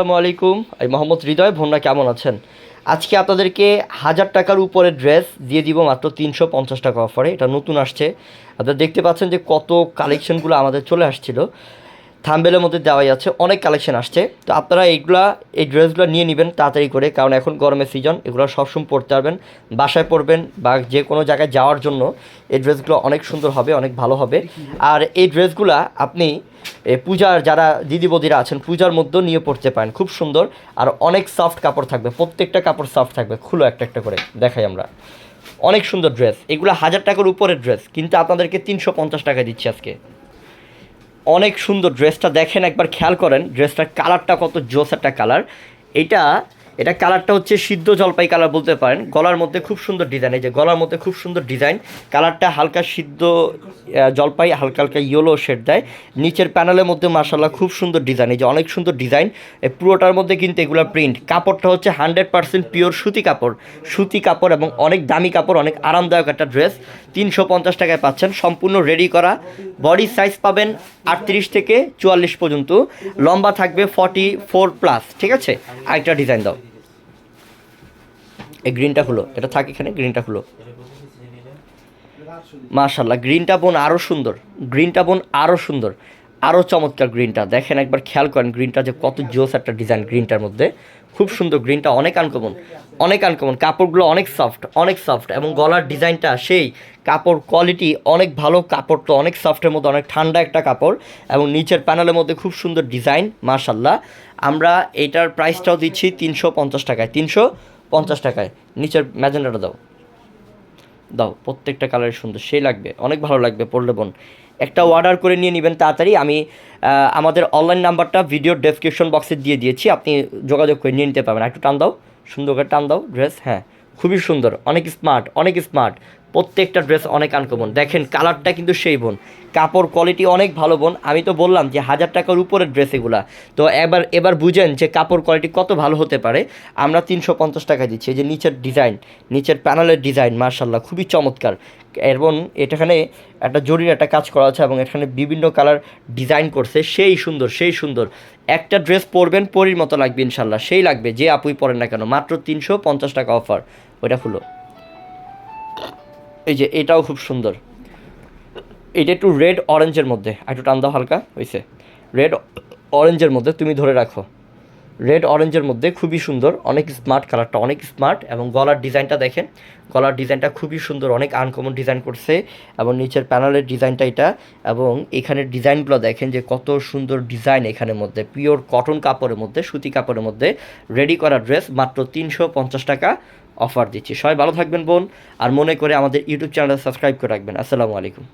আসসালামু আলাইকুম। আমি মোহাম্মদ হৃদয় ভন্ডা কেমন আছেন? আজকে আপনাদেরকে হাজার টাকার উপরে ড্রেস দিয়ে দিব মাত্র তিনশো পঞ্চাশ টাকা অফারে এটা নতুন আসছে। আপনারা দেখতে পাচ্ছেন যে কত কালেকশনগুলো আমাদের চলে আসছিল। থাম্বেলের মধ্যে দেওয়াই আছে, অনেক কালেকশন আসছে। তো আপনারা এইগুলা, এই ড্রেসগুলো নিয়ে নেবেন তাড়াতাড়ি করে, কারণ এখন গরমের সিজন এগুলো সবসময় পরতে পারবেন, বাসায় পরবেন বা যে কোনো জায়গায় যাওয়ার জন্য এই ড্রেসগুলো অনেক সুন্দর হবে, অনেক ভালো হবে। আর এই ড্রেসগুলা আপনি পূজার যারা দিদি বদিরা আছেন, পূজার মধ্যেও নিয়ে পড়তে পারেন, খুব সুন্দর। আর অনেক সফট কাপড় থাকবে, প্রত্যেকটা কাপড় সফট থাকবে, খুলো একটা একটা করে, দেখাই আমরা। অনেক সুন্দর ড্রেস এগুলো হাজার টাকার উপরের ড্রেস কিন্তু আপনাদেরকে তিনশো পঞ্চাশ টাকা দিচ্ছি আজকে। অনেক সুন্দর ড্রেসটা দেখেন একবার খেয়াল করেন ড্রেসটার কালারটা কত জোস একটা কালার এটা এটা কালারটা হচ্ছে সিদ্ধ জলপাই কালার বলতে পারেন। গলার মধ্যে খুব সুন্দর ডিজাইন এই যে গলার মধ্যে খুব সুন্দর ডিজাইন কালারটা হালকা সিদ্ধ জলপাই, হালকা হালকা ইয়েলো শেড দেয়। নিচের প্যানেলের মধ্যে মার্শাল্লাহ খুব সুন্দর ডিজাইন এই যে অনেক সুন্দর ডিজাইন এই পুরোটার মধ্যে কিন্তু এগুলো প্রিন্ট কাপড়টা হচ্ছে হান্ড্রেড পার্সেন্ট পিওর সুতি কাপড়। সুতি কাপড় এবং অনেক দামি কাপড়, অনেক আরামদায়ক একটা ড্রেস তিনশো পঞ্চাশ টাকায় পাচ্ছেন। সম্পূর্ণ রেডি করা। বডি সাইজ পাবেন আটত্রিশ থেকে চুয়াল্লিশ পর্যন্ত। লম্বা থাকবে ফর্টি ফোর প্লাস ঠিক আছে? আরেকটা ডিজাইন দাও। এই গ্রিনটা খুলো এটা থাক এখানে গ্রিনটা খুলো মাশাল্লাহ গ্রিনটা বোন আরও সুন্দর গ্রিনটা বোন আরও সুন্দর আরও চমৎকার গ্রিনটা দেখেন একবার খেয়াল করেন গ্রিনটা যে কত জোস একটা ডিজাইন গ্রিনটার মধ্যে। খুব সুন্দর গ্রিনটা অনেক আনকমন অনেক আনকমন কাপড়গুলো অনেক সফট অনেক সফট এবং গলার ডিজাইনটা সেই। কাপড় কোয়ালিটি অনেক ভালো, কাপড় তো অনেক সফটের মধ্যে, অনেক ঠান্ডা একটা কাপড় এবং নিচের প্যানেলের মধ্যে খুব সুন্দর ডিজাইন মাশাল্লাহ আমরা এটার প্রাইসটাও দিচ্ছি তিনশো পঞ্চাশ টাকায়, তিনশো পঞ্চাশ টাকায়। নিচের ম্যাজেন্ডাটা দাও। দাও, প্রত্যেকটা কালারের সুন্দর, সেই লাগবে, অনেক ভালো লাগবে পড়লে বোন। একটা অর্ডার করে নিয়ে নেবেন তাড়াতাড়ি, আমি আমাদের অনলাইন নাম্বারটা ভিডিও ডেসক্রিপশন বক্সে দিয়ে দিয়েছি, আপনি যোগাযোগ করে নিয়ে নিতে পারবেন। একটু টান দাও, সুন্দর করে টান দাও ড্রেস হ্যাঁ খুবই সুন্দর, অনেক স্মার্ট অনেক স্মার্ট প্রত্যেকটা ড্রেস অনেক আনকমন। দেখেন, কালারটা কিন্তু সেই বোন। কাপড় কোয়ালিটি অনেক ভালো বোন। আমি তো বললাম যে হাজার টাকার উপরের ড্রেস এগুলা। তো এবার এবার বুঝেন যে কাপড় কোয়ালিটি কত ভালো হতে পারে। আমরা তিনশো পঞ্চাশ টাকা দিচ্ছি। এই যে নিচের ডিজাইন নিচের প্যানেলের ডিজাইন মার্শাল্লাহ খুবই চমৎকার। এবং এটাখানে একটা জরির একটা কাজ করা আছে এবং এখানে বিভিন্ন কালার ডিজাইন করছে। সেই সুন্দর সেই সুন্দর। একটা ড্রেস পরবেন, পরির মতো লাগবে ইনশাল্লাহ সেই লাগবে, যে আপুই পরেন না কেন। মাত্র তিনশো পঞ্চাশ টাকা অফার ওইটা খুলো এই যে এটাও খুব সুন্দর। এটা একটু রেড অরেঞ্জের মধ্যে একটু টান দাও হালকা হয়েছে রেড অরেঞ্জের মধ্যে তুমি ধরে রাখো। রেড অরেঞ্জের মধ্যে খুবই সুন্দর, অনেক স্মার্ট কালারটা অনেক স্মার্ট এবং গলার ডিজাইনটা দেখেন। গলার ডিজাইনটা খুবই সুন্দর, অনেক আনকমন ডিজাইন করছে এবং নিচের প্যানেলের ডিজাইনটা এটা এবং এখানের ডিজাইনগুলো দেখেন যে কত সুন্দর ডিজাইন এখানের মধ্যে। পিওর কটন কাপড়ের মধ্যে, সুতি কাপড়ের মধ্যে রেডি করা ড্রেস মাত্র তিনশো পঞ্চাশ টাকা অফার দিচ্ছি। সবাই ভালো থাকবেন বোন, আর মনে করে আমাদের ইউটিউব চ্যানেলটা সাবস্ক্রাইব করে রাখবেন। আসসালামু আলাইকুম।